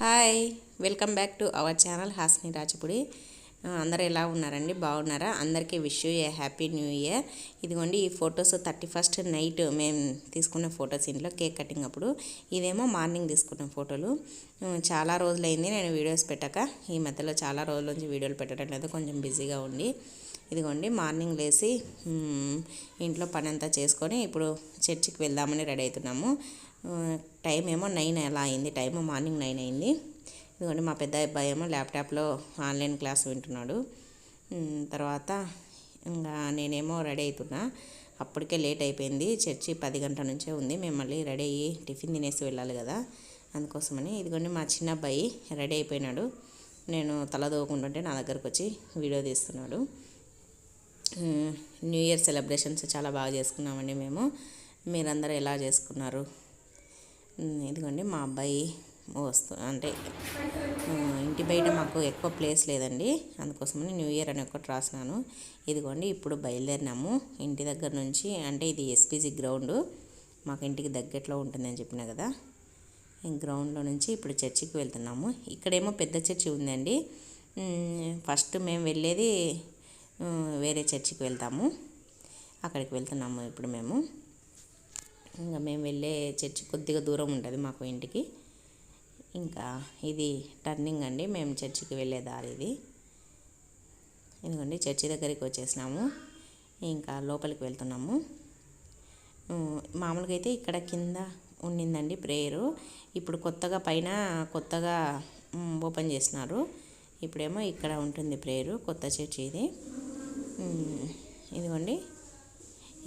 Hi welcome back to our channel Hasni రాజపుడి. అందరు అందరూ ఎలా ఉన్నారండి? బాగున్నారా? అందరికీ wish a happy new year. ఇదిగోండి ఈ ఫొటోస్ థర్టీ ఫస్ట్ నైట్ మేము తీసుకున్న ఫొటోస్ ఇంట్లో కేక్ కటింగ్ అప్పుడు. ఇదేమో మార్నింగ్ తీసుకున్న ఫోటోలు. చాలా రోజులైంది నేను వీడియోస్ పెట్టక. ఈ మధ్యలో చాలా రోజుల నుంచి వీడియోలు పెట్టడం లేదు కొంచెం బిజీగా ఉండి. ఇదిగోండి మార్నింగ్ లేచి ఇంట్లో పని అంతా చేసుకొని ఇప్పుడు చర్చికి వెళ్దామని రెడీ అవుతున్నాము. టైం ఏమో నైన్ అలా అయింది. టైం మార్నింగ్ నైన్ అయింది. ఇదిగోండి మా పెద్ద అబ్బాయి ఏమో ల్యాప్టాప్లో ఆన్లైన్ క్లాస్ వింటున్నాడు. తర్వాత ఇంకా నేనేమో రెడీ అవుతున్నా అప్పటికే లేట్ అయిపోయింది. చర్చి పది గంటల నుంచే ఉంది. మేము మళ్ళీ రెడీ అయ్యి టిఫిన్ తినేసి వెళ్ళాలి కదా. అందుకోసమని ఇదిగోండి మా చిన్న అబ్బాయి రెడీ అయిపోయినాడు. నేను తల దూకుంటుంటే నా దగ్గరకు వచ్చి వీడియో తీస్తున్నాడు. న్యూ ఇయర్ సెలబ్రేషన్స్ చాలా బాగా చేసుకున్నామండి మేము. మీరందరూ ఎలా చేసుకున్నారు? ఇదిగోండి మా అబ్బాయి వస్తూ అంటే ఇంటి బయట మాకు ఎక్కువ ప్లేస్ లేదండి. అందుకోసమని న్యూ ఇయర్ అని ఒకటి రాసినాను. ఇదిగోండి ఇప్పుడు బయలుదేరినాము. ఇంటి దగ్గర నుంచి అంటే ఇది ఎస్పీజీ గ్రౌండ్. మాకు ఇంటికి దగ్గరలో ఉంటుందని చెప్పిన కదా. గ్రౌండ్లో నుంచి ఇప్పుడు చర్చికి వెళ్తున్నాము. ఇక్కడేమో పెద్ద చర్చి ఉందండి. ఫస్ట్ మేము వెళ్ళేది వేరే చర్చికి వెళ్తాము. అక్కడికి వెళ్తున్నాము ఇప్పుడు మేము. ఇంకా మేము వెళ్ళే చర్చి కొద్దిగా దూరం ఉంటుంది మాకు ఇంటికి. ఇంకా ఇది టర్నింగ్ అండి మేము చర్చికి వెళ్ళే దారి ఇది. ఇదిగోండి చర్చి దగ్గరికి వచ్చేసినాము. ఇంకా లోపలికి వెళ్తున్నాము. మామూలుగా అయితే ఇక్కడ కింద ఉండిందండి ప్రేయరు. ఇప్పుడు కొత్తగా పైన కొత్తగా ఓపెన్ చేసినారు. ఇప్పుడేమో ఇక్కడ ఉంటుంది ప్రేయరు కొత్త చర్చి ఇది. ఇదిగోండి.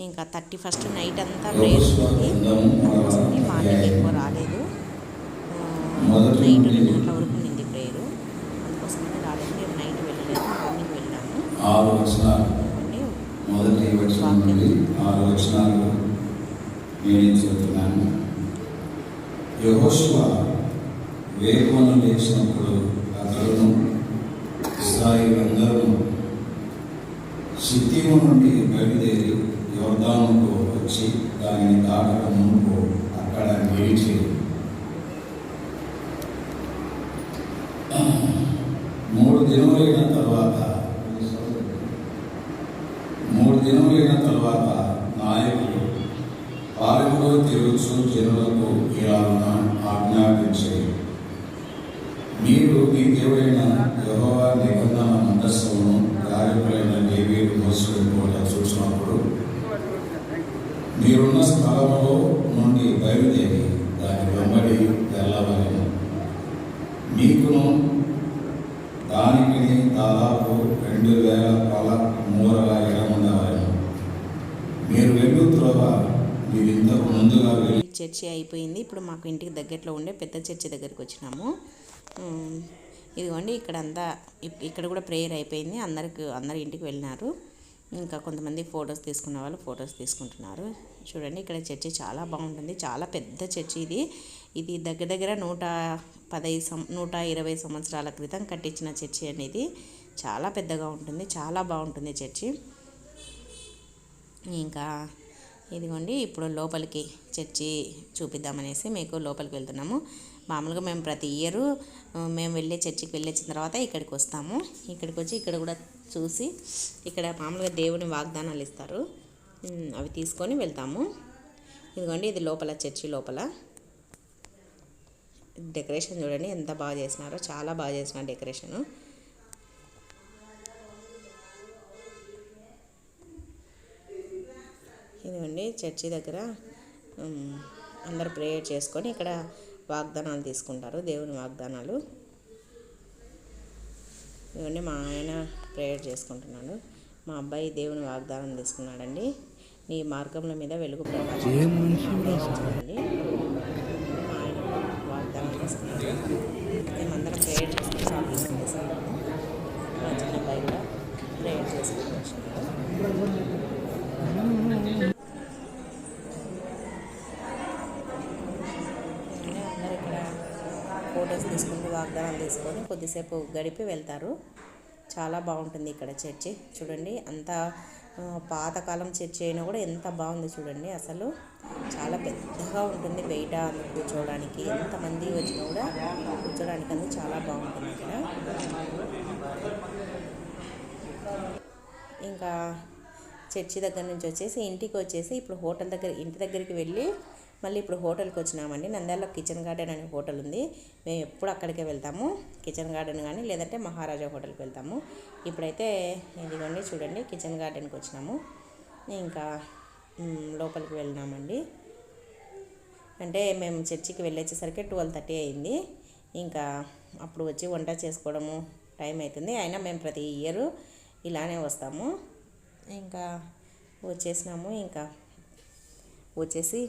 ఇంకా థర్టీ ఫస్ట్ నైట్ అంతా ప్రేయర్ ఉంటుంది అందుకోసమని మార్నింగ్ ఎక్కువ రాలేదు. నైట్ రెండు గంటల వరకు ఉండింది ప్రేయరు. అందుకోసమని రాలేదు. మేము నైట్ వెళ్ళలేదు. మార్నింగ్ వెళ్ళాము. చెబుతున్నాను. వేగమును లేచినప్పుడు ఇస్రాయిల్ అందరూ సిద్ధిము నుండి బయలుదేరి యోర్దానుకు వచ్చి దానిని దాటక ముందు అక్కడ నిలిచి మూడు దినములైన తర్వాత మూడు దినములైన తర్వాత నాయకులు పాలకులు తిరుగుచు జనులకు ఇలాగున ఆజ్ఞాపించే మీరు మీ దేవుడైన యెహోవా చర్చి అయిపోయింది. ఇప్పుడు మాకు ఇంటికి దగ్గరలో ఉండే పెద్ద చర్చి దగ్గరికి వచ్చినాము. ఇదిగోండి ఇక్కడ అంతా ఇక్కడ కూడా ప్రేయర్ అయిపోయింది. అందరికి అందరు ఇంటికి వెళ్ళినారు. ఇంకా కొంతమంది ఫొటోస్ తీసుకున్న వాళ్ళు ఫొటోస్ తీసుకుంటున్నారు. చూడండి ఇక్కడ చర్చి చాలా బాగుంటుంది. చాలా పెద్ద చర్చి ఇది. ఇది దగ్గర దగ్గర నూట పదహైదు సం నూట ఇరవై సంవత్సరాల క్రితం కట్టించిన చర్చి అనేది. చాలా పెద్దగా ఉంటుంది. చాలా బాగుంటుంది చర్చి. ఇంకా ఇదిగోండి ఇప్పుడు లోపలికి చర్చి చూపిద్దామనేసి మీకు లోపలికి వెళ్తున్నాము. మామూలుగా మేము ప్రతి ఇయరు మేము వెళ్ళే చర్చికి వెళ్ళొచ్చిన తర్వాత ఇక్కడికి వస్తాము. ఇక్కడికి వచ్చి ఇక్కడ కూడా చూసి ఇక్కడ మామూలుగా దేవుని వాగ్దానాలు ఇస్తారు. అవి తీసుకొని వెళ్తాము. ఇదిగోండి ఇది లోపల చర్చి లోపల. డెకరేషన్ చూడండి ఎంత బాగా చేసినారో చాలా బాగా చేసినారు డెకరేషను. ఇదిగోండి చర్చి దగ్గర అందరూ ప్రేయర్ చేసుకొని ఇక్కడ వాగ్దానాలు తీసుకుంటారు దేవుని వాగ్దానాలు. ఇదిగోండి మా ఆయన ప్రేయర్ చేసుకుంటున్నాడు. మా అబ్బాయి దేవుని వాగ్దానం తీసుకున్నాడండి. నీ మార్గముల మీద వెలుగు ప్రకాశం మా ఆయన వాగ్దానం తీసుకున్నాడు. మేమందరం ప్రేయర్ చేసుకుని షాపింగ్ మా చిన్న అబ్బాయి కూడా ప్రేయర్ చేసుకుని వచ్చినాడు అందరూ ఇక్కడ ఫొటోస్ తీసుకుని వాగ్దానం తీసుకొని కొద్దిసేపు గడిపి వెళ్తారు. చాలా బాగుంటుంది ఇక్కడ చర్చి. చూడండి అంత పాతకాలం చర్చి అయినా కూడా ఎంత బాగుంది చూడండి. అసలు చాలా పెద్దగా ఉంటుంది బయట కూర్చోవడానికి. ఎంతమంది వచ్చినా కూడా కూర్చోడానికి అందు చాలా బాగుంటుంది ఇక్కడ. ఇంకా చర్చి దగ్గర నుంచి వచ్చేసి ఇంటికి వచ్చేసి ఇప్పుడు హోటల్ దగ్గర ఇంటి దగ్గరికి వెళ్ళి మళ్ళీ ఇప్పుడు హోటల్కి వచ్చినామండి. నంద్యాలలో కిచెన్ గార్డెన్ అనే హోటల్ ఉంది. మేము ఎప్పుడు అక్కడికే వెళ్తాము. కిచెన్ గార్డెన్ కానీ లేదంటే మహారాజా హోటల్కి వెళ్తాము. ఇప్పుడైతే ఇదిగోండి చూడండి కిచెన్ గార్డెన్కి వచ్చినాము. ఇంకా లోపలికి వెళ్ళినామండి అంటే మేము చర్చికి వెళ్ళేసేసరికి ట్వెల్వ్ థర్టీ అయింది. ఇంకా అప్పుడు వచ్చి వంట చేసుకోవడము టైం అవుతుంది అయినా మేము ప్రతి ఇయర్ ఇలానే వస్తాము. ఇంకా వచ్చేసినాము. ఇంకా వచ్చేసి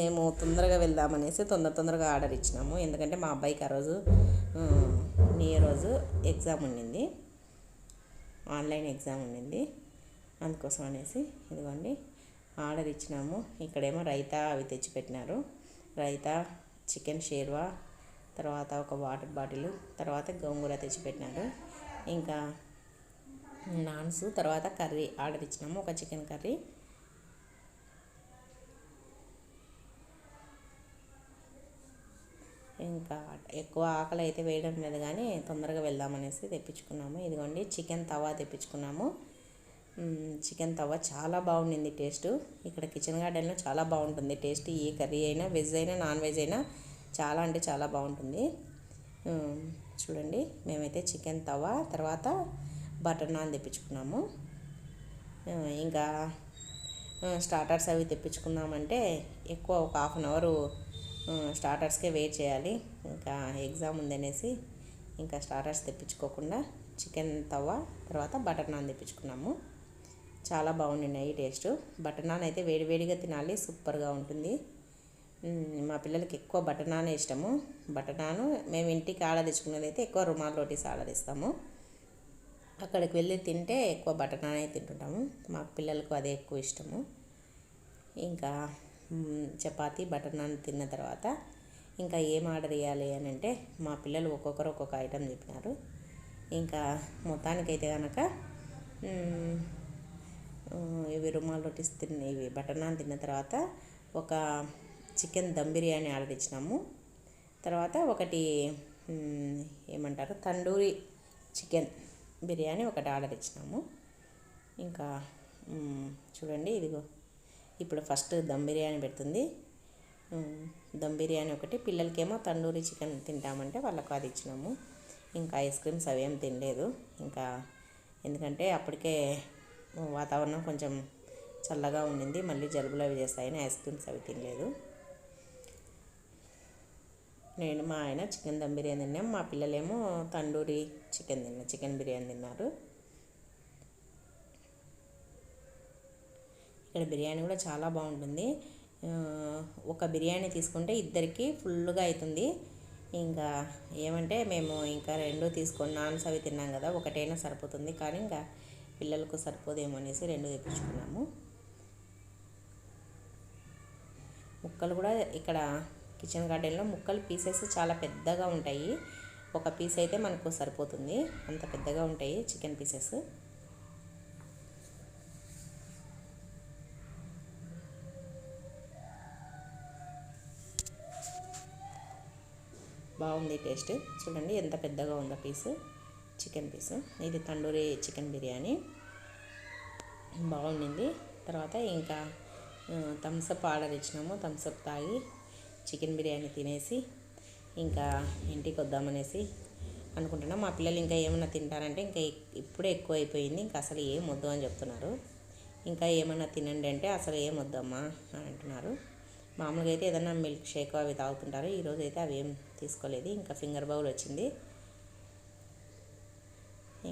మేము తొందరగా వెళ్దామనేసి తొందర తొందరగా ఆర్డర్ ఇచ్చినాము. ఎందుకంటే మా అబ్బాయికి ఆ రోజు న్యూ ఇయర్ రోజు ఎగ్జామ్ ఉండింది ఆన్లైన్ ఎగ్జామ్ ఉండింది అందుకోసం అనేసి ఇదిగోండి ఆర్డర్ ఇచ్చినాము. ఇక్కడేమో రైతా అవి తెచ్చిపెట్టినారు. రైతా చికెన్ షేర్వా తర్వాత ఒక వాటర్ బాటిల్ తర్వాత గోంగూర తెచ్చిపెట్టినారు. ఇంకా నాన్స్ తర్వాత కర్రీ ఆర్డర్ ఇచ్చినాము. ఒక చికెన్ కర్రీ. ఇంకా ఎక్కువ ఆకలి అయితే వేయడం లేదు కానీ తొందరగా వెళ్దామనేసి తెప్పించుకున్నాము. ఇదిగోండి చికెన్ తవా తెప్పించుకున్నాము. చికెన్ తవా చాలా బాగుండింది టేస్ట్. ఇక్కడ కిచెన్ గార్డెన్లో చాలా బాగుంటుంది. టేస్ట్ ఏ కర్రీ అయినా వెజ్ అయినా నాన్ వెజ్ అయినా చాలా అంటే చాలా బాగుంటుంది. చూడండి మేమైతే చికెన్ తవా తర్వాత బటర్ నాన్ తెప్పించుకున్నాము. ఇంకా స్టార్టర్స్ అవి తెప్పించుకుందామంటే ఎక్కువ ఒక హాఫ్ అన్ అవరు స్టార్టర్స్కే వెయిట్ చేయాలి. ఇంకా ఎగ్జామ్ ఉందనేసి ఇంకా స్టార్టర్స్ తెప్పించుకోకుండా చికెన్ తవ్వ తర్వాత బటర్ నాన్ తెప్పించుకున్నాము. చాలా బాగుండినాయి టేస్ట్ బటర్ నాన్ అయితే వేడివేడిగా తినాలి సూపర్గా ఉంటుంది. మా పిల్లలకి ఎక్కువ బటర్ నానే ఇష్టము. బటర్ నాన్ మేము ఇంటికి ఆర్డర్ తెచ్చుకునేది అయితే ఎక్కువ రుమాల్ రోటీస్ ఆర్డర్ ఇస్తాము అక్కడికి వెళ్ళి తింటే ఎక్కువ బటర్ నాన్ అయితే తింటుంటాము. మా పిల్లలకు అదే ఎక్కువ ఇష్టము. ఇంకా చపాతి బటర్ నాన్ తిన్న తర్వాత ఇంకా ఏం ఆర్డర్ ఇవ్వాలి అని అంటే మా పిల్లలు ఒక్కొక్కరు ఒక్కొక్క ఐటెం చెప్పినారు. ఇంకా మొత్తానికైతే కనుక ఇవి రుమాల్ రొటీస్ తిన్న ఇవి బటర్ నాన్ తిన్న తర్వాత ఒక చికెన్ దమ్ బిర్యానీ ఆర్డర్ ఇచ్చినాము. తర్వాత ఒకటి ఏమంటారు తండూరి చికెన్ బిర్యానీ ఒకటి ఆర్డర్ ఇచ్చినాము. ఇంకా చూడండి ఇదిగో. ఇప్పుడు ఫస్ట్ దమ్ బిర్యానీ పెడుతుంది. దమ్ బిర్యానీ ఒకటి. పిల్లలకేమో తండూరి చికెన్ తింటామంటే వాళ్ళకు అది ఇచ్చినాము. ఇంకా ఐస్ క్రీమ్స్ అవేం తినలేదు. ఇంకా ఎందుకంటే అప్పటికే వాతావరణం కొంచెం చల్లగా ఉండింది. మళ్ళీ జలుబులు అవి చేస్తాయని ఐస్ క్రీమ్స్ అవి తినలేదు. నేను మా ఆయన చికెన్ దమ్ బిర్యానీ తిన్నాం. మా పిల్లలేమో తండూరి చికెన్ తిన్నారు చికెన్ బిర్యానీ తిన్నారు. ఇక్కడ బిర్యానీ కూడా చాలా బాగుంటుంది. ఒక బిర్యానీ తీసుకుంటే ఇద్దరికి ఫుల్గా అవుతుంది ఇంకా ఏమంటే మేము ఇంకా రెండు తీసుకొని నాన్స్ అవి తిన్నాం కదా ఒకటైనా సరిపోతుంది. కానీ ఇంకా పిల్లలకు సరిపోదేమో అనేసి రెండు తెప్పించుకున్నాము. ముక్కలు కూడా ఇక్కడ కిచెన్ గార్డెన్లో ముక్కలు పీసెస్ చాలా పెద్దగా ఉంటాయి. ఒక పీస్ అయితే మనకు సరిపోతుంది. అంత పెద్దగా ఉంటాయి చికెన్ పీసెస్. బాగుంది టేస్ట్. చూడండి ఎంత పెద్దగా ఉందో పీసు. చికెన్ పీసు. ఇది తండూరి చికెన్ బిర్యానీ. బాగుండింది. తర్వాత ఇంకా థమ్స్అప్ ఆర్డర్ ఇచ్చినాము. థమ్స్అప్ తాగి చికెన్ బిర్యానీ తినేసి ఇంకా ఇంటికి వద్దామనేసి అనుకుంటున్నాం. మా పిల్లలు ఇంకా ఏమైనా తింటారంటే ఇంకా ఇప్పుడే ఎక్కువ అయిపోయింది. ఇంకా అసలు ఏం వద్దు అని చెప్తున్నారు. ఇంకా ఏమైనా తినండి అంటే అసలు ఏం వద్దమ్మా అని అంటున్నారు. మామూలుగా అయితే ఏదైనా మిల్క్ షేక్ అవి తాగుతుంటారు. ఈరోజు అయితే అవి ఏం తీసుకోలేదు. ఇంకా ఫింగర్ బౌల్ వచ్చింది.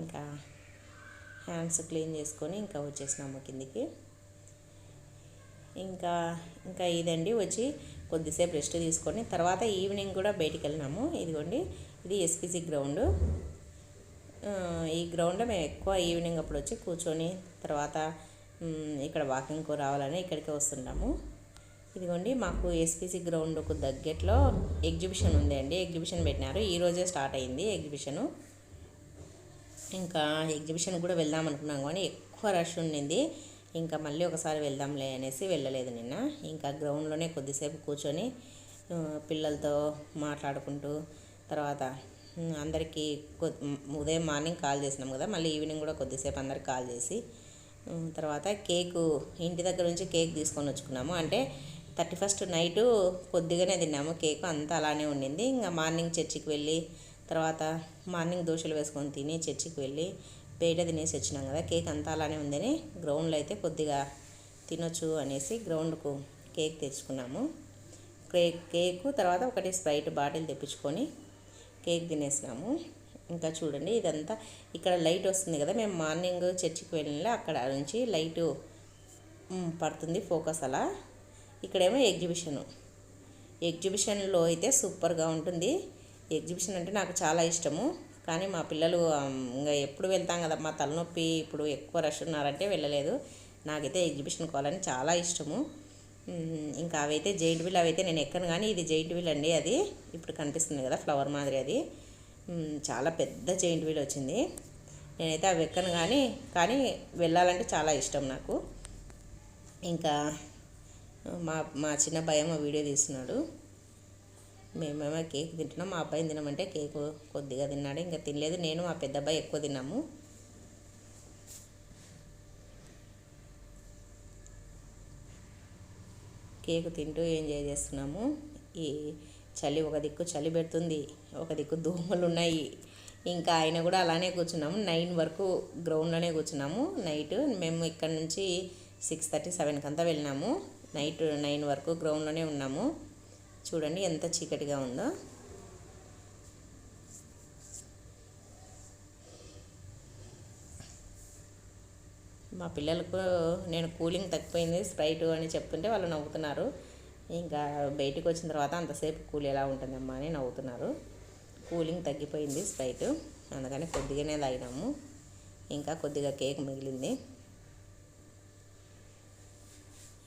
ఇంకా హ్యాండ్స్ క్లీన్ చేసుకొని ఇంకా వచ్చేసినాము కిందికి. ఇంకా ఇంకా ఇదండి. వచ్చి కొద్దిసేపు రెస్ట్ తీసుకొని తర్వాత ఈవినింగ్ కూడా బయటికి వెళ్ళినాము. ఇదిగోండి ఇది ఎస్పీసీ గ్రౌండ్. ఈ గ్రౌండ్లో మేము ఎక్కువ ఈవినింగ్ అప్పుడు వచ్చి కూర్చొని తర్వాత ఇక్కడ వాకింగ్కు రావాలని ఇక్కడికే వస్తుంటాము ఇదిగోండి మాకు ఎస్పీసీ గ్రౌండ్కు దగ్గట్లో ఎగ్జిబిషన్ ఉంది అండి ఎగ్జిబిషన్ పెట్టినారు. ఈరోజే స్టార్ట్ అయింది ఎగ్జిబిషను ఇంకా ఎగ్జిబిషన్ కూడా వెళ్దాం అనుకున్నాం కానీ ఎక్కువ రష్ ఉండింది. ఇంకా మళ్ళీ ఒకసారి వెళ్దాంలే అనేసి వెళ్ళలేదు నిన్న. ఇంకా గ్రౌండ్లోనే కొద్దిసేపు కూర్చొని పిల్లలతో మాట్లాడుకుంటూ తర్వాత అందరికీ ఉదయం మార్నింగ్ కాల్ చేసినాం కదా మళ్ళీ ఈవినింగ్ కూడా కొద్దిసేపు అందరికి కాల్ చేసి తర్వాత కేకు ఇంటి దగ్గర నుంచి కేక్ తీసుకొని వచ్చుకున్నాము. అంటే థర్టీ ఫస్ట్ నైటు కొద్దిగానే తిన్నాము కేక్ అంతా అలానే ఉండింది. ఇంకా మార్నింగ్ చర్చికి వెళ్ళి తర్వాత మార్నింగ్ దోశలు వేసుకొని తిని చర్చికి వెళ్ళి బయట తినేసి వచ్చినాం కదా కేక్ అంతా అలానే ఉందని గ్రౌండ్లో అయితే కొద్దిగా తినొచ్చు అనేసి గ్రౌండ్కు కేక్ తెచ్చుకున్నాము. కేక్ కేకు తర్వాత ఒకటి స్ప్రైట్ బాటిల్ తెప్పించుకొని కేక్ తినేసినాము. ఇంకా చూడండి ఇదంతా ఇక్కడ లైట్ వస్తుంది కదా మేము మార్నింగ్ చర్చికి వెళ్ళిన అక్కడ నుంచి లైటు పడుతుంది ఫోకస్ అలా. ఇక్కడేమో ఎగ్జిబిషను. ఎగ్జిబిషన్లో అయితే సూపర్గా ఉంటుంది. ఎగ్జిబిషన్ అంటే నాకు చాలా ఇష్టము. కానీ మా పిల్లలు ఇంకా ఎప్పుడు వెళ్తాం కదా మా తలనొప్పి ఇప్పుడు ఎక్కువ రష్ ఉన్నారంటే వెళ్ళలేదు. నాకైతే ఎగ్జిబిషన్ కావాలని చాలా ఇష్టము. ఇంకా అవైతే జైంట్ వీల్ అవైతే నేను ఎక్కను కానీ ఇది జైంట్ వీల్ అండి అది. ఇప్పుడు కనిపిస్తుంది కదా ఫ్లవర్ మాదిరి అది. చాలా పెద్ద జైంట్ వీల్ వచ్చింది. నేనైతే అవి ఎక్కను కానీ కానీ వెళ్ళాలంటే చాలా ఇష్టం నాకు. ఇంకా మా మా చిన్న భయం వీడియో తీస్తున్నాడు. మేమేమో కేక్ తింటున్నాం. మా అబ్బాయిని తినమంటే కేక్ కొద్దిగా తిన్నాడు. ఇంకా తినలేదు. నేను మా పెద్ద అబ్బాయి ఎక్కువ తిన్నాము. కేక్ తింటూ ఎంజాయ్ చేస్తున్నాము. ఈ చలి ఒక దిక్కు చలి పెడుతుంది. ఒక దిక్కు దోమలు ఉన్నాయి. ఇంకా ఆయన కూడా అలానే కూర్చున్నాము. నైన్ వరకు గ్రౌండ్లోనే కూర్చున్నాము. నైట్ మేము ఇక్కడ నుంచి సిక్స్ థర్టీ సెవెన్కి అంతా వెళ్ళినాము. నైట్ నైన్ వరకు గ్రౌండ్లోనే ఉన్నాము. చూడండి ఎంత చీకటిగా ఉందో. మా పిల్లలకు నేను కూలింగ్ తగ్గిపోయింది స్ప్రైట్ అని చెప్తుంటే వాళ్ళు నవ్వుతున్నారు. ఇంకా బయటికి వచ్చిన తర్వాత అంతసేపు కూలి ఎలా ఉంటుందమ్మా అని నవ్వుతున్నారు. కూలింగ్ తగ్గిపోయింది స్ప్రైట్. అందుకని కొద్దిగానే తాగినాము. ఇంకా కొద్దిగా కేక్ మిగిలింది.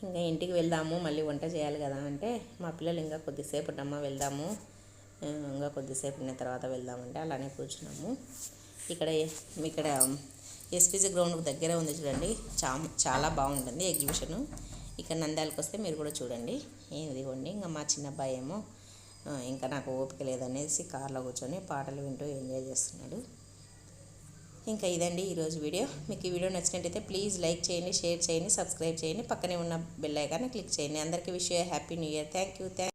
ఇంకా ఇంటికి వెళ్దాము మళ్ళీ వంట చేయాలి కదా అంటే మా పిల్లలు ఇంకా కొద్దిసేపు నమ్మ వెళ్దాము. ఇంకా కొద్దిసేపు ఉన్న తర్వాత వెళ్దామంటే అలానే కూర్చున్నాము. ఇక్కడ ఇక్కడ ఎస్పీజీ గ్రౌండ్ దగ్గర ఉంది చూడండి. చా చాలా బాగుంటుంది ఎగ్జిబిషను. ఇక్కడ నంద్యాలకు వస్తే మీరు కూడా చూడండి. ఇదిగోండి ఇంకా మా చిన్న అబ్బాయి ఏమో ఇంకా నాకు ఓపిక లేదనేసి కార్లో కూర్చొని పాటలు వింటూ ఎంజాయ్ చేస్తున్నాడు. ఇంకా ఇదండి ఈరోజు వీడియో. మీకు ఈ వీడియో నచ్చినట్టయితే ప్లీజ్ లైక్ చేయండి షేర్ చేయండి సబ్స్క్రైబ్ చేయండి. పక్కనే ఉన్న బెల్ ఐకాన్ని క్లిక్ చేయండి. అందరికీ విషయ happy new year. Thank you thank